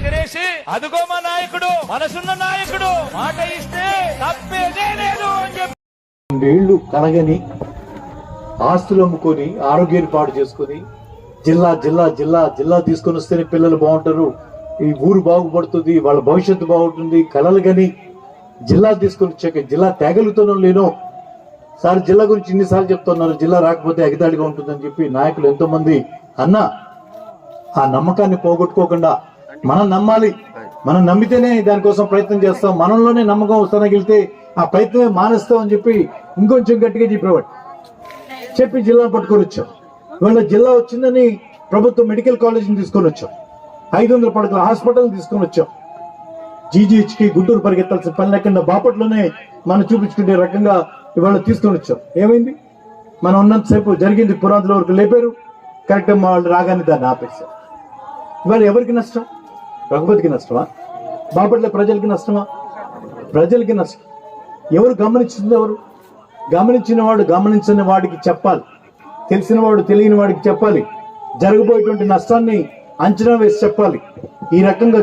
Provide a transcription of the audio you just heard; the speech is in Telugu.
ఎగరేసి అదిగో మా నాయకుడు మనసున్న నాయకుడు మాట ఇస్తే తప్పేదే లేదు అని చెప్పి. కలగని ఆస్తులు అమ్ముకొని ఆరోగ్యాన్ని పాడు చేసుకొని జిల్లా జిల్లా జిల్లా జిల్లా తీసుకొని వస్తేనే పిల్లలు బాగుంటారు. ఈ ఊరు బాగుపడుతుంది వాళ్ళ భవిష్యత్తు బాగుంటుంది. కలలు గని జిల్లా తీసుకొని వచ్చాక జిల్లా తేగలుగుతానో లేనో సార్ జిల్లా గురించి ఇన్నిసార్లు చెప్తున్నారు జిల్లా రాకపోతే ఎగతాళిగా ఉంటుందని చెప్పి నాయకులు ఎంతోమంది. అన్న అన్నా ఆ నమ్మకాన్ని పోగొట్టుకోకుండా మనం నమ్మాలి. మనం నమ్మితేనే దానికోసం ప్రయత్నం చేస్తాం. మనలోనే నమ్మకం వస్తానగిలితే ఆ ప్రయత్నమే మానేస్తాం అని చెప్పి ఇంకొంచెం గట్టిగా చెప్పేవాడు. చెప్పి జిల్లా పట్టుకొని వచ్చాం. ఇవాళ జిల్లా వచ్చిందని ప్రభుత్వ మెడికల్ కాలేజీని తీసుకొని వచ్చాం. ఐదు వందల పడకల హాస్పిటల్ తీసుకొని వచ్చాం. GGH కి గుంటూరు పరిగెత్తాల్సిన పని లేకుండా బాపట్లోనే మనం చూపించుకునే రకంగా ఇవాళ తీసుకొని వచ్చాం. ఏమైంది? మనం ఉన్నంతసేపు జరిగింది పురాతుల వరకు లేపారు. కరెక్ట్ మా వాళ్ళు రాగానే దాన్ని ఆపేశారు. ఇవాళ ఎవరికి నష్టం? రఘుపతికి నష్టమా? బాపట్ల ప్రజలకి నష్టమా? ప్రజలకి నష్టం. ఎవరు గమనించింది ఎవరు? గమనించిన వాడు గమనించిన వాడికి చెప్పాలి. తెలిసిన వాడు తెలియని వాడికి చెప్పాలి. జరగబోయేటువంటి నష్టాన్ని అంచనా వేసి చెప్పాలి. ఈ రకంగా